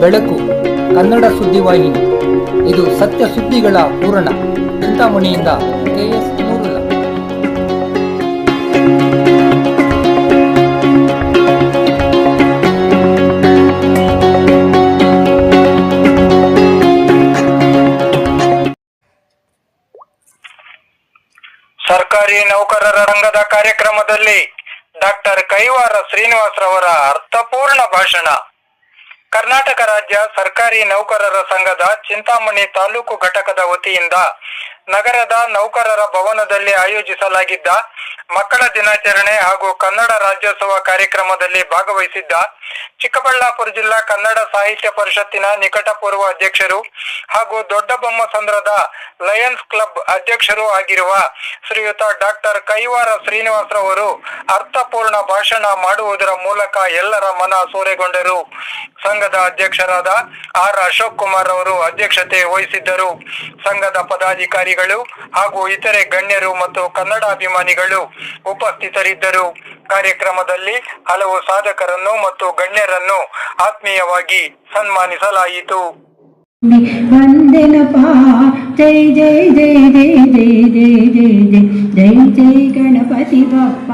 ಬೆಳಕು, ಕನ್ನಡ ಸುದ್ದಿವಾಹಿನಿ ಇದು ಸತ್ಯ ಸುದ್ದಿಗಳ ಪೂರಣ ಚಿಂತಾಮಣಿಯಿಂದ ಕೆಎಸ್ ಸರ್ಕಾರಿ ನೌಕರರ ರಂಗದ ಕಾರ್ಯಕ್ರಮದಲ್ಲಿ ಡಾಕ್ಟರ್ ಕೈವಾರ ಶ್ರೀನಿವಾಸ್ ರವರ ಅರ್ಥಪೂರ್ಣ ಭಾಷಣ. ಕರ್ನಾಟಕ ರಾಜ್ಯ ಸರ್ಕಾರಿ ನೌಕರರ ಸಂಘದ ಚಿಂತಾಮಣಿ ತಾಲೂಕು ಘಟಕದ ವತಿಯಿಂದ ನಗರದ ನೌಕರರ ಭವನದಲ್ಲಿ ಆಯೋಜಿಸಲಾಗಿದ್ದ ಮಕ್ಕಳ ದಿನಾಚರಣೆ ಹಾಗೂ ಕನ್ನಡ ರಾಜ್ಯೋತ್ಸವ ಕಾರ್ಯಕ್ರಮದಲ್ಲಿ ಭಾಗವಹಿಸಿದ್ದ ಚಿಕ್ಕಬಳ್ಳಾಪುರ ಜಿಲ್ಲಾ ಕನ್ನಡ ಸಾಹಿತ್ಯ ಪರಿಷತ್ತಿನ ನಿಕಟಪೂರ್ವ ಅಧ್ಯಕ್ಷರು ಹಾಗೂ ದೊಡ್ಡಬೊಮ್ಮಸಂದ್ರದ ಲಯನ್ಸ್ ಕ್ಲಬ್ ಅಧ್ಯಕ್ಷರು ಆಗಿರುವ ಶ್ರೀಯುತ ಡಾಕ್ಟರ್ ಕೈವಾರ ಶ್ರೀನಿವಾಸರವರು ಅರ್ಥಪೂರ್ಣ ಭಾಷಣ ಮಾಡುವುದರ ಮೂಲಕ ಎಲ್ಲರ ಮನ ಸೂರೆಗೊಂಡರು. ಸಂಘದ ಅಧ್ಯಕ್ಷರಾದ ಆರ್ ಅಶೋಕ್ ಕುಮಾರ್ ಅವರು ಅಧ್ಯಕ್ಷತೆ ವಹಿಸಿದ್ದರು. ಸಂಘದ ಪದಾಧಿಕಾರಿಗಳು ಹಾಗೂ ಇತರೆ ಗಣ್ಯರು ಮತ್ತು ಕನ್ನಡ ಅಭಿಮಾನಿಗಳು ಉಪಸ್ಥಿತರಿದ್ದರು ಕಾರ್ಯಕ್ರಮದಲ್ಲಿ ಹಲವು ಸಾಧಕರನ್ನು ಮತ್ತು ಗಣ್ಯರನ್ನು ಆತ್ಮೀಯವಾಗಿ ಸನ್ಮಾನಿಸಲಾಯಿತು ಜೈ ಜೈ ಜೈ ಜೈ ಜೈ ಜೈ ಜೈ ಜೈ ಜೈ ಜೈ ಗಣಪತಿ ಬಪ್ಪ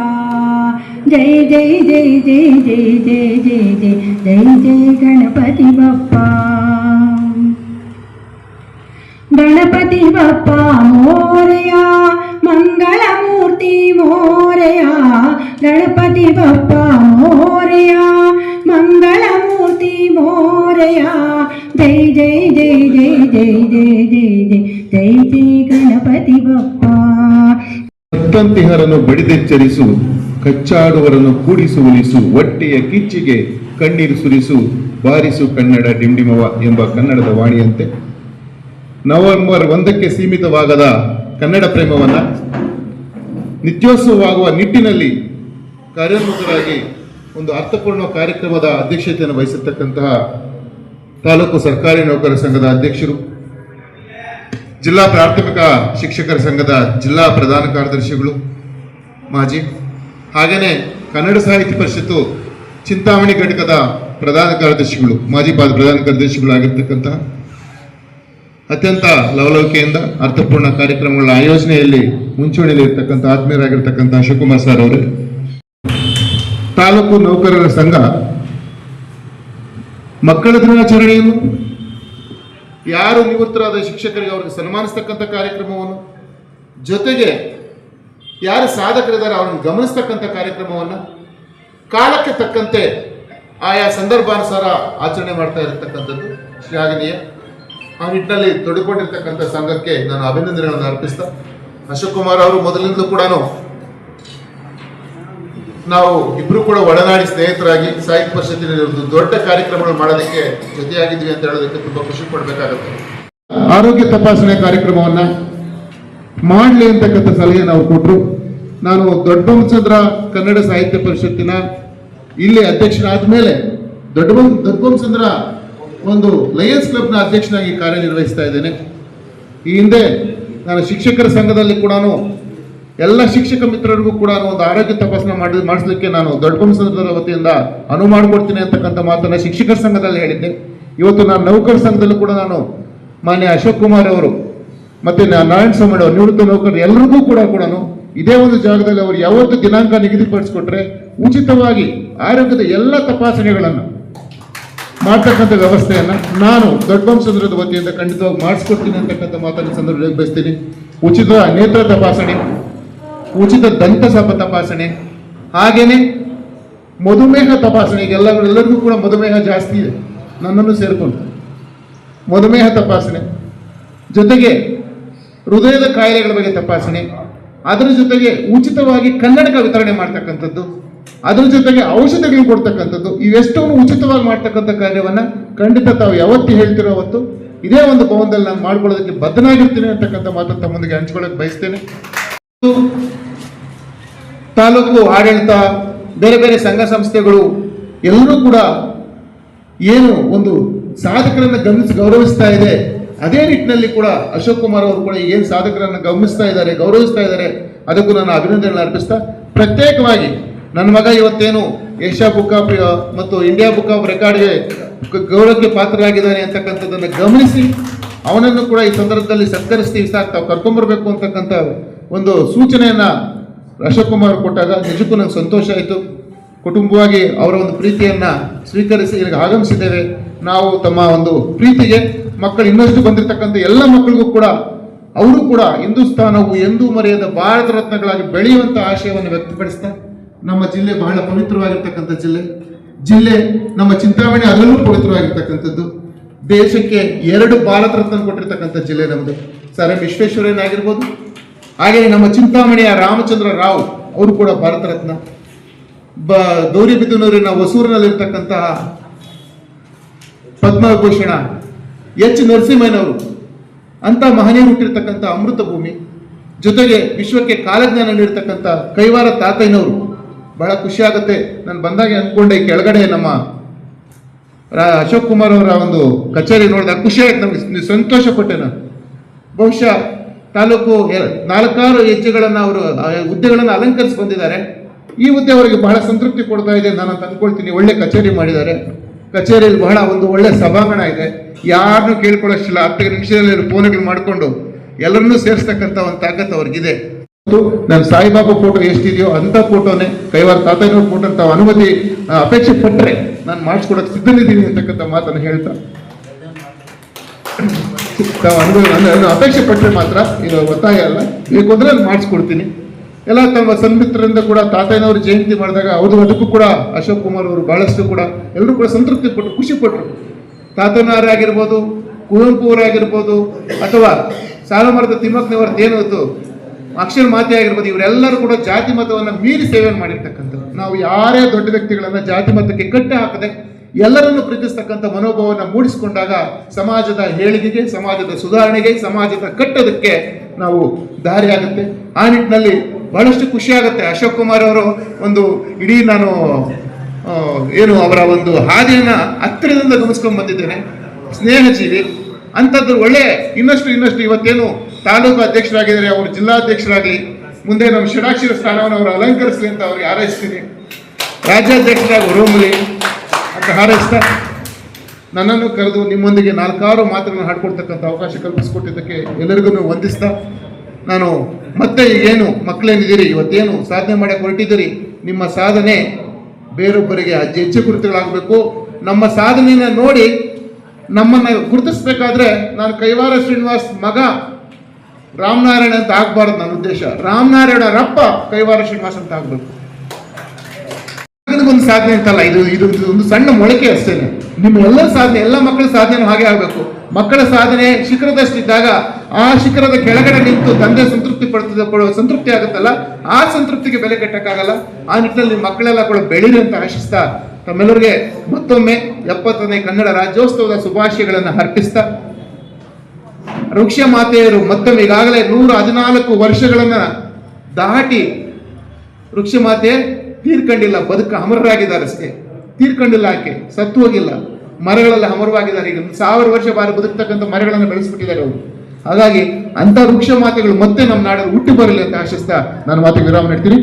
ಜೈ ಜೈ ಜೈ ಜೈ ಜೈ ಜೈ ಜೈ ಜೈ ಜೈ ಜೈ ಗಣಪತಿ ಬಪ್ಪ ಗಣಪತಿ ಬಪ್ಪ ಮೋರೆಯ ಮಂಗಳಮೂರ್ತಿ ಮೋರೆಯ ಗಣಪತಿ ಬಪ್ಪ ಮೋರೆಯ ಮಂಗಳಮೂರ್ತಿ ಮೋರೆಯ ಜೈ ಜೈ ಜೈ ಜೈ ಜೈ ಜೈ ಜೈ ಜೈ ಜೈ ಜೈ ಗಣಪತಿ ಬಪ್ಪ ಸತ್ತಂತಿಹರನ್ನು ಬಡಿದೆಚ್ಚರಿಸು ಕಚ್ಚಾಡುವರನ್ನು ಕೂಡಿಸು ಉಲಿಸು ಹೊಟ್ಟೆಯ ಕಿಚ್ಚಿಗೆ ಕಣ್ಣೀರು ಸುರಿಸು ಬಾರಿಸು ಕನ್ನಡ ಡಿಂಡಿಮವ ಎಂಬ ಕನ್ನಡದ ವಾಣಿಯಂತೆ ನವೆಂಬರ್ ಒಂದಕ್ಕೆ ಸೀಮಿತವಾಗದ ಕನ್ನಡ ಪ್ರೇಮವನ್ನ ನಿತ್ಯೋತ್ಸವವಾಗುವ ನಿಟ್ಟಿನಲ್ಲಿ ಕಾರ್ಯೋನ್ಮುಖರಾಗಿ ಒಂದು ಅರ್ಥಪೂರ್ಣ ಕಾರ್ಯಕ್ರಮದ ಅಧ್ಯಕ್ಷತೆಯನ್ನು ವಹಿಸಿರ್ತಕ್ಕಂತಹ ತಾಲೂಕು ಸರ್ಕಾರಿ ನೌಕರರ ಸಂಘದ ಅಧ್ಯಕ್ಷರು, ಜಿಲ್ಲಾ ಪ್ರಾಥಮಿಕ ಶಿಕ್ಷಕರ ಸಂಘದ ಜಿಲ್ಲಾ ಪ್ರಧಾನ ಕಾರ್ಯದರ್ಶಿಗಳು, ಮಾಜಿ ಹಾಗೆಯೇ ಕನ್ನಡ ಸಾಹಿತ್ಯ ಪರಿಷತ್ತು ಚಿಂತಾಮಣಿ ಘಟಕದ ಪ್ರಧಾನ ಕಾರ್ಯದರ್ಶಿಗಳು, ಮಾಜಿ ಪ್ರಧಾನ ಪ್ರಧಾನ ಕಾರ್ಯದರ್ಶಿಗಳಾಗಿರ್ತಕ್ಕಂತಹ ಅತ್ಯಂತ ಲವಲವಿಕೆಯಿಂದ ಅರ್ಥಪೂರ್ಣ ಕಾರ್ಯಕ್ರಮಗಳ ಆಯೋಜನೆಯಲ್ಲಿ ಮುಂಚೂಣಿಯಲ್ಲಿರ್ತಕ್ಕಂಥ ಆತ್ಮೀಯರಾಗಿರ್ತಕ್ಕಂಥ ಶಿವಕುಮಾರ್ ಸರ್ ಅವರೇ. ತಾಲೂಕು ನೌಕರರ ಸಂಘ ಮಕ್ಕಳ ದಿನಾಚರಣೆಯನ್ನು ಯಾರು ನಿವೃತ್ತರಾದ ಶಿಕ್ಷಕರಿಗೆ ಅವರಿಗೆ ಸನ್ಮಾನಿಸ್ತಕ್ಕಂಥ ಕಾರ್ಯಕ್ರಮವನ್ನು, ಜೊತೆಗೆ ಯಾರು ಸಾಧಕರಿದ್ದಾರೆ ಅವರನ್ನು ಗಮನಿಸ್ತಕ್ಕಂಥ ಕಾರ್ಯಕ್ರಮವನ್ನು, ಕಾಲಕ್ಕೆ ತಕ್ಕಂತೆ ಆಯಾ ಸಂದರ್ಭಾನುಸಾರ ಆಚರಣೆ ಮಾಡ್ತಾ ಇರತಕ್ಕಂಥದ್ದು ಶ್ಲಾಘನೀಯ. ಆ ನಿಟ್ಟಿನಲ್ಲಿ ತೊಡಕೊಂಡಿರ್ತಕ್ಕಂಥ ಸಂಘಕ್ಕೆ ನಾನು ಅಭಿನಂದನೆಗಳನ್ನು ಅರ್ಪಿಸ್ತಾ, ಅಶೋಕ್ ಕುಮಾರ್ ಅವರು ಮೊದಲಿಂದಲೂ ಕೂಡ ನಾವು ಇಬ್ರು ಕೂಡ ಒಳನಾಡಿ ಸ್ನೇಹಿತರಾಗಿ ಸಾಹಿತ್ಯ ಪರಿಷತ್ತಿನಲ್ಲಿ ಒಂದು ದೊಡ್ಡ ಕಾರ್ಯಕ್ರಮಗಳು ಮಾಡೋದಕ್ಕೆ ಜೊತೆಯಾಗಿದ್ವಿ ಅಂತ ಹೇಳೋದಕ್ಕೆ ತುಂಬಾ ಖುಷಿ ಪಡಬೇಕಾಗುತ್ತೆ. ಆರೋಗ್ಯ ತಪಾಸಣೆ ಕಾರ್ಯಕ್ರಮವನ್ನ ಮಾಡಲಿ ಅಂತಕ್ಕಂಥ ಸಲಹೆ ನಾವು ಕೊಟ್ಟರು ನಾನು ದೊಡ್ಡಬೊಮ್ಮಚಂದ್ರ ಕನ್ನಡ ಸಾಹಿತ್ಯ ಪರಿಷತ್ತಿನ ಇಲ್ಲಿ ಅಧ್ಯಕ್ಷರಾದ ಮೇಲೆ ದೊಡ್ಡ ದೊಡ್ಡಬೊಮ್ಮಚಂದ್ರ ಒಂದು ಲಯನ್ಸ್ ಕ್ಲಬ್ನ ಅಧ್ಯಕ್ಷನಾಗಿ ಕಾರ್ಯನಿರ್ವಹಿಸ್ತಾ ಇದ್ದೇನೆ. ಈ ಹಿಂದೆ ನಾನು ಶಿಕ್ಷಕರ ಸಂಘದಲ್ಲಿ ಕೂಡ ಎಲ್ಲ ಶಿಕ್ಷಕ ಮಿತ್ರರಿಗೂ ಕೂಡ ಒಂದು ಆರೋಗ್ಯ ತಪಾಸಣೆ ಮಾಡಿ ಮಾಡಿಸ್ಲಿಕ್ಕೆ ನಾನು ದೊಡ್ಡ ಸಂಘದ ವತಿಯಿಂದ ಅನುವು ಮಾಡಿಕೊಡ್ತೀನಿ ಅಂತಕ್ಕಂಥ ಮಾತನ್ನ ಶಿಕ್ಷಕರ ಸಂಘದಲ್ಲಿ ಹೇಳಿದ್ದೆ. ಇವತ್ತು ನಾನು ನೌಕರ ಸಂಘದಲ್ಲೂ ಕೂಡ ನಾನು ಮಾನ್ಯ ಅಶೋಕ್ ಕುಮಾರ್ ಅವರು ಮತ್ತೆ ನಾರಾಯಣ ಸ್ವಾಮಿ ಅವರು, ನಿವೃತ್ತ ನೌಕರರು ಎಲ್ಲರಿಗೂ ಕೂಡ ಕೂಡ ಇದೇ ಒಂದು ಜಾಗದಲ್ಲಿ ಅವರು ಯಾವತ್ತು ದಿನಾಂಕ ನಿಗದಿಪಡಿಸಿಕೊಟ್ರೆ ಉಚಿತವಾಗಿ ಆರೋಗ್ಯದ ಎಲ್ಲ ತಪಾಸಣೆಗಳನ್ನು ಮಾಡ್ತಕ್ಕಂಥ ವ್ಯವಸ್ಥೆಯನ್ನು ನಾನು ದೊಡ್ಡವಂಶದ ವತಿಯಿಂದ ಖಂಡಿತವಾಗಿ ಮಾಡಿಸ್ಕೊಡ್ತೀನಿ ಅಂತಕ್ಕಂಥ ಮಾತನ್ನು ಸಂದರ್ಭದಲ್ಲಿ ಬಯಸ್ತೀನಿ ಉಚಿತ ನೇತ್ರ ತಪಾಸಣೆ, ಉಚಿತ ದಂತ ಸಪ ತಪಾಸಣೆ, ಹಾಗೇನೆ ಮಧುಮೇಹ ತಪಾಸಣೆ ಈಗ ಎಲ್ಲ ಎಲ್ಲರಿಗೂ ಕೂಡ ಮಧುಮೇಹ ಜಾಸ್ತಿ ಇದೆ. ನನ್ನನ್ನು ಸೇರಿಕೊಂಡು ಮಧುಮೇಹ ತಪಾಸಣೆ, ಜೊತೆಗೆ ಹೃದಯದ ಕಾಯಿಲೆಗಳ ಬಗ್ಗೆ ತಪಾಸಣೆ, ಅದರ ಜೊತೆಗೆ ಉಚಿತವಾಗಿ ಕನ್ನಡಕ ವಿತರಣೆ ಮಾಡ್ತಕ್ಕಂಥದ್ದು ಅದರ ಜೊತೆಗೆ ಔಷಧಿಗಳು ಕೊಡ್ತಕ್ಕಂಥದ್ದು, ಇವೆಷ್ಟನ್ನು ಉಚಿತವಾಗಿ ಮಾಡ್ತಕ್ಕಂಥ ಕಾರ್ಯವನ್ನ ಖಂಡಿತ ತಾವು ಯಾವತ್ತು ಹೇಳ್ತಿರೋ ಅವತ್ತು ಇದೇ ಒಂದು ಭವನದಲ್ಲಿ ನಾನು ಮಾಡ್ಕೊಳ್ಳೋದಕ್ಕೆ ಬದ್ಧನಾಗಿರ್ತೀನಿ ಅಂತಕ್ಕಂಥ ಮಾತನ್ನು ತಮ್ಮೊಂದಿಗೆ ಹಂಚ್ಕೊಳ್ಳೋಕೆ ಬಯಸ್ತೇನೆ. ತಾಲೂಕು ಆಡಳಿತ, ಬೇರೆ ಬೇರೆ ಸಂಘ ಸಂಸ್ಥೆಗಳು ಎಲ್ಲರೂ ಕೂಡ ಏನು ಒಂದು ಸಾಧಕರನ್ನು ಗಮನಿಸಿ ಗೌರವಿಸ್ತಾ ಇದೆ. ಅದೇ ನಿಟ್ಟಿನಲ್ಲಿ ಕೂಡ ಅಶೋಕ್ ಕುಮಾರ್ ಅವರು ಕೂಡ ಏನು ಸಾಧಕರನ್ನು ಗಮನಿಸ್ತಾ ಇದ್ದಾರೆ, ಗೌರವಿಸ್ತಾ ಇದ್ದಾರೆ. ಅದಕ್ಕೂ ನಾನು ಅಭಿನಂದನೆಗಳನ್ನು ಅರ್ಪಿಸ್ತಾ ಪ್ರತ್ಯೇಕವಾಗಿ ನನ್ನ ಮಗ ಇವತ್ತೇನು ಏಷ್ಯಾ ಬುಕ್ ಆಫ್ ಮತ್ತು ಇಂಡಿಯಾ ಬುಕ್ ಆಫ್ ರೆಕಾರ್ಡ್ಗೆ ಗೌರವಕ್ಕೆ ಪಾತ್ರರಾಗಿದ್ದಾನೆ ಅಂತಕ್ಕಂಥದ್ದನ್ನು ಗಮನಿಸಿ, ಅವನನ್ನು ಕೂಡ ಈ ಸಂದರ್ಭದಲ್ಲಿ ಸತ್ಕರಿಸ್ತೀವಿ ಸಾಕು ತಾವು ಕರ್ಕೊಂಬರ್ಬೇಕು ಅಂತಕ್ಕಂಥ ಒಂದು ಸೂಚನೆಯನ್ನು ಅಶೋಕ್ ಕುಮಾರ್ ಕೊಟ್ಟಾಗ ನಿಜಕ್ಕೂ ನಂಗೆ ಸಂತೋಷ ಆಯಿತು. ಕುಟುಂಬವಾಗಿ ಅವರ ಒಂದು ಪ್ರೀತಿಯನ್ನು ಸ್ವೀಕರಿಸಿ ಇಲ್ಲಿಗೆ ಆಗಮಿಸಿದ್ದೇವೆ. ನಾವು ತಮ್ಮ ಒಂದು ಪ್ರೀತಿಗೆ ಮಕ್ಕಳು ಇನ್ನಷ್ಟು ಬಂದಿರತಕ್ಕಂಥ ಎಲ್ಲ ಮಕ್ಕಳಿಗೂ ಕೂಡ, ಅವರು ಕೂಡ ಹಿಂದೂಸ್ತಾನವು ಎಂದೂ ಮರೆಯದ ಭಾರತ ರತ್ನಗಳಾಗಿ ಬೆಳೆಯುವಂಥ ಆಶಯವನ್ನು ವ್ಯಕ್ತಪಡಿಸ್ತಾ ನಮ್ಮ ಜಿಲ್ಲೆ ಬಹಳ ಪವಿತ್ರವಾಗಿರ್ತಕ್ಕಂಥ ಜಿಲ್ಲೆ. ಜಿಲ್ಲೆ ನಮ್ಮ ಚಿಂತಾಮಣಿ ಅದರಲ್ಲೂ ಪವಿತ್ರವಾಗಿರ್ತಕ್ಕಂಥದ್ದು. ದೇಶಕ್ಕೆ ಎರಡು ಭಾರತ ರತ್ನ ಕೊಟ್ಟಿರ್ತಕ್ಕಂಥ ಜಿಲ್ಲೆ ನಮ್ಮದು ಸರ್ ಎಂ ವಿಶ್ವೇಶ್ವರಯ್ಯನ ಆಗಿರ್ಬೋದು. ಹಾಗೆಯೇ ನಮ್ಮ ಚಿಂತಾಮಣಿಯ ರಾಮಚಂದ್ರ ರಾವ್ ಅವರು ಕೂಡ ಭಾರತ ರತ್ನ. ಬ, ಗೌರಿಬಿದನೂರಿನ ಹೊಸೂರಿನಲ್ಲಿರ್ತಕ್ಕಂತಹ ಪದ್ಮಭೂಷಣ ಎಚ್. ನರಸಿಂಹಯ್ಯನವರು. ಅಂತ ಮಹನೀಯ ಹುಟ್ಟಿರ್ತಕ್ಕಂಥ ಅಮೃತ ಭೂಮಿ. ಜೊತೆಗೆ ವಿಶ್ವಕ್ಕೆ ಕಾಲಜ್ಞಾನ ನೀಡ್ತಕ್ಕಂಥ ಕೈವಾರ ತಾತಯ್ಯನವರು. ಬಹಳ ಖುಷಿ ಆಗುತ್ತೆ. ನಾನು ಬಂದಾಗ ಅಂದ್ಕೊಂಡೆ ಕೆಳಗಡೆ ನಮ್ಮ ಅಶೋಕ್ ಕುಮಾರ್ ಅವರ ಒಂದು ಕಚೇರಿ ನೋಡಿದಾಗ ಖುಷಿ ಆಯ್ತು ನಮಗೆ. ಸಂತೋಷ ಪಟ್ಟೆ ನಾನು. ಬಹುಶಃ ತಾಲೂಕು ನಾಲ್ಕಾರು ಹೆಜ್ಜೆಗಳನ್ನು ಅವರು ಹುದ್ದೆಗಳನ್ನು ಅಲಂಕರಿಸಿ ಬಂದಿದ್ದಾರೆ. ಈ ಹುದ್ದೆ ಅವರಿಗೆ ಬಹಳ ಸಂತೃಪ್ತಿ ಕೊಡ್ತಾ ಇದೆ ನಾನು ಅಂದ್ಕೊಳ್ತೀನಿ ಒಳ್ಳೆ ಕಚೇರಿ ಮಾಡಿದ್ದಾರೆ. ಕಚೇರಿಯಲ್ಲಿ ಬಹಳ ಒಂದು ಒಳ್ಳೆ ಸಭಾಂಗಣ ಇದೆ. ಯಾರನ್ನೂ ಕೇಳ್ಕೊಳ್ಳೋಷ್ಟಿಲ್ಲ. ಹತ್ತು ನಿಮಿಷದಲ್ಲಿ ಫೋನ್ಗಳು ಮಾಡಿಕೊಂಡು ಎಲ್ಲರನ್ನೂ ಸೇರಿಸ್ತಕ್ಕಂಥ ಒಂದು ತಾಕತ್ತು ಅವ್ರಿಗಿದೆ. ನನ್ನ ಸಾಯಿಬಾಬಾ ಫೋಟೋ ಎಷ್ಟಿದೆಯೋ ಅಂತ ಫೋಟೋನೇ ಕೈವಾರ ತಾತಯ್ಯನವ್ರ ಫೋಟೋ ತಾವು ಅನುಮತಿ ಅಪೇಕ್ಷೆ ಪಟ್ಟರೆ ನಾನು ಮಾಡಿಸ್ಕೊಡಕ್ಕೆ ಸಿದ್ಧನಿದ್ದೀನಿ ಅಂತಕ್ಕಂಥ ಮಾತನ್ನು ಹೇಳ್ತಾ. ತಾವು ಅನುಭವ ಅಪೇಕ್ಷೆ ಪಟ್ಟರೆ ಮಾತ್ರ, ಇದು ಒತ್ತಾಯ ಅಲ್ಲ. ಬೇಕು ಅಂದ್ರೆ ನಾನು ಮಾಡಿಸ್ಕೊಡ್ತೀನಿ. ಎಲ್ಲ ತಮ್ಮ ಸನ್ಮಿತ್ರರಿಂದ ಕೂಡ ತಾತಯ್ಯನವರು ಜಯಂತಿ ಮಾಡಿದಾಗ ಅವ್ರದ್ದು ಅದಕ್ಕೂ ಕೂಡ ಅಶೋಕ್ ಕುಮಾರ್ ಅವರು ಬಹಳಷ್ಟು ಕೂಡ ಎಲ್ಲರೂ ಕೂಡ ಸಂತೃಪ್ತಿ ಪಟ್ಟರು ಖುಷಿ ಪಟ್ಟರು ತಾತನವರೇ ಆಗಿರ್ಬೋದು, ಕುವೆಂಪು ಅವರಾಗಿರ್ಬೋದು ಅಥವಾ ಸಾಲಮರದ ತಿಮ್ಮಕ್ಕನವರದ್ದು ಏನದು ಅಕ್ಷರ ಮಾತೆ ಆಗಿರ್ಬೋದು, ಇವರೆಲ್ಲರೂ ಕೂಡ ಜಾತಿ ಮತವನ್ನು ಮೀರಿ ಸೇವೆ ಮಾಡಿರ್ತಕ್ಕಂಥದ್ದು ನಾವು ಯಾರೇ ದೊಡ್ಡ ವ್ಯಕ್ತಿಗಳನ್ನ ಜಾತಿ ಮತಕ್ಕೆ ಕಟ್ಟೆ ಹಾಕದೆ ಎಲ್ಲರನ್ನು ಪ್ರೀತಿಸ್ತಕ್ಕಂಥ ಮನೋಭಾವವನ್ನು ಮೂಡಿಸಿಕೊಂಡಾಗ ಸಮಾಜದ ಏಳಿಗೆಗೆ ಸಮಾಜದ ಸುಧಾರಣೆಗೆ, ಸಮಾಜದ ಕಟ್ಟೋದಕ್ಕೆ ನಾವು ದಾರಿಯಾಗುತ್ತೆ. ಆ ನಿಟ್ಟಿನಲ್ಲಿ ಬಹಳಷ್ಟು ಖುಷಿ ಆಗುತ್ತೆ. ಅಶೋಕ್ ಕುಮಾರ್ ಅವರು ಒಂದು ಇಡೀ ನಾನು ಏನು ಅವರ ಒಂದು ಹಾದಿಯನ್ನು ಹತ್ತಿರದಿಂದ ಗಮನಿಸ್ಕೊಂಡು ಬಂದಿದ್ದೇನೆ. ಸ್ನೇಹಜೀವಿ. ಅಂಥದ್ದು ಒಳ್ಳೆ, ಇನ್ನಷ್ಟು ಇನ್ನಷ್ಟು ಇವತ್ತೇನು ತಾಲೂಕು ಅಧ್ಯಕ್ಷರಾಗಿದ್ದಾರೆ, ಅವರು ಜಿಲ್ಲಾಧ್ಯಕ್ಷರಾಗಲಿ ಮುಂದೆ ನಮ್ಮ ಷಡಾಕ್ಷರ ಸ್ಥಾನವನ್ನು ಅವರು ಅಲಂಕರಿಸಲಿ ಅಂತ ಅವ್ರಿಗೆ ಹಾರೈಸ್ತೀನಿ. ರಾಜ್ಯಾಧ್ಯಕ್ಷರಾಗಿ ಹೊರಹೊಮ್ಮಲಿ ಅಂತ ಹಾರೈಸ್ತಾ, ನನ್ನನ್ನು ಕರೆದು ನಿಮ್ಮೊಂದಿಗೆ ನಾಲ್ಕಾರು ಮಾತುಗಳನ್ನು ಹಾಡ್ಕೊಡ್ತಕ್ಕಂಥ ಅವಕಾಶ ಕಲ್ಪಿಸಿಕೊಟ್ಟಿದ್ದಕ್ಕೆ ಎಲ್ಲರಿಗೂ ವಂದಿಸ್ತಾ, ನಾನು ಮತ್ತೆ ಈಗೇನು ಮಕ್ಕಳೇನಿದ್ದೀರಿ, ಇವತ್ತೇನು ಸಾಧನೆ ಮಾಡಕ್ಕೆ ಹೊರಟಿದ್ದೀರಿ, ನಿಮ್ಮ ಸಾಧನೆ ಬೇರೊಬ್ಬರಿಗೆ ಅಜ್ಜಿ ಹೆಚ್ಚು ಗುರುತುಗಳಾಗಬೇಕು. ನಮ್ಮ ಸಾಧನೆಯನ್ನು ನೋಡಿ ನಮ್ಮನ್ನು ಗುರುತಿಸ್ಬೇಕಾದ್ರೆ ನಾನು ಕೈವಾರ ಶ್ರೀನಿವಾಸ್ ಮಗ ರಾಮನಾರಾಯಣ ಅಂತ ಆಗ್ಬಾರ್ದು ನನ್ನ ಉದ್ದೇಶ. ರಾಮನಾರಾಯಣ ರಪ್ಪ ಕೈವಾರ ಶ್ರೀನಿವಾಸ ಅಂತ ಆಗ್ಬೇಕು. ಒಂದು ಸಾಧನೆ ಅಂತಲ್ಲ, ಇದು ಇದು ಒಂದು ಸಣ್ಣ ಮೊಳಕೆ ಅಷ್ಟೇನೆ ನಿಮ್ಮ ಎಲ್ಲ ಸಾಧನೆ, ಎಲ್ಲ ಮಕ್ಕಳ ಸಾಧನೆ ಹಾಗೆ ಆಗಬೇಕು. ಮಕ್ಕಳ ಸಾಧನೆ ಶಿಖರದಷ್ಟಿದ್ದಾಗ ಆ ಶಿಖರದ ಕೆಳಗಡೆ ನಿಂತು ತಂದೆ ಸಂತೃಪ್ತಿ ಪಡ್ತದೆ ಸಂತೃಪ್ತಿ ಆಗುತ್ತಲ್ಲ? ಆ ಸಂತೃಪ್ತಿಗೆ ಬೆಲೆ ಕಟ್ಟಕ್ಕಾಗಲ್ಲ? ಆ ನಿಟ್ಟಿನಲ್ಲಿ ಮಕ್ಕಳೆಲ್ಲ ಕೂಡ ಬೆಳೀರಿ ಅಂತ ಆಶಿಸ್ತಾ, ತಮ್ಮೆಲ್ಲರಿಗೆ ಮತ್ತೊಮ್ಮೆ ಎಪ್ಪತ್ತನೇ ಕನ್ನಡ ರಾಜ್ಯೋತ್ಸವದ ಶುಭಾಶಯಗಳನ್ನು ಅರ್ಪಿಸ್ತಾ ವೃಕ್ಷ ಮಾತೆಯರು ಮತ್ತೊಮ್ಮೆ ಈಗಾಗಲೇ ನೂರ ಹದಿನಾಲ್ಕು ವರ್ಷಗಳನ್ನ ದಾಟಿ ವೃಕ್ಷ ಮಾತೆ ತೀರ್ಕೊಂಡಿಲ್ಲ, ಬದುಕ ಅಮರರಾಗಿದ್ದಾರೆ ಅಷ್ಟೇ. ತೀರ್ಕೊಂಡಿಲ್ಲ ಆಕೆ, ಸತ್ತು ಹೋಗಿಲ್ಲ. ಮರಗಳಲ್ಲಿ ಅಮರವಾಗಿದ್ದಾರೆ. ಈಗ ಸಾವಿರ ವರ್ಷ ಬಾರಿ ಬದುಕ್ತಕ್ಕಂಥ ಮರಗಳನ್ನು ಬೆಳೆಸ್ಬಿಟ್ಟಿದ್ದಾರೆ ಅವರು. ಹಾಗಾಗಿ ಅಂತ ವೃಕ್ಷ ಮಾತೆಗಳು ಮತ್ತೆ ನಮ್ಮ ನಾಡಲ್ಲಿ ಹುಟ್ಟು ಬರಲಿ ಅಂತ ಆಶಿಸ್ತಾ ನಾನು ಮಾತಿಗೆ ವಿರಾಮ ನೀಡ್ತೀನಿ.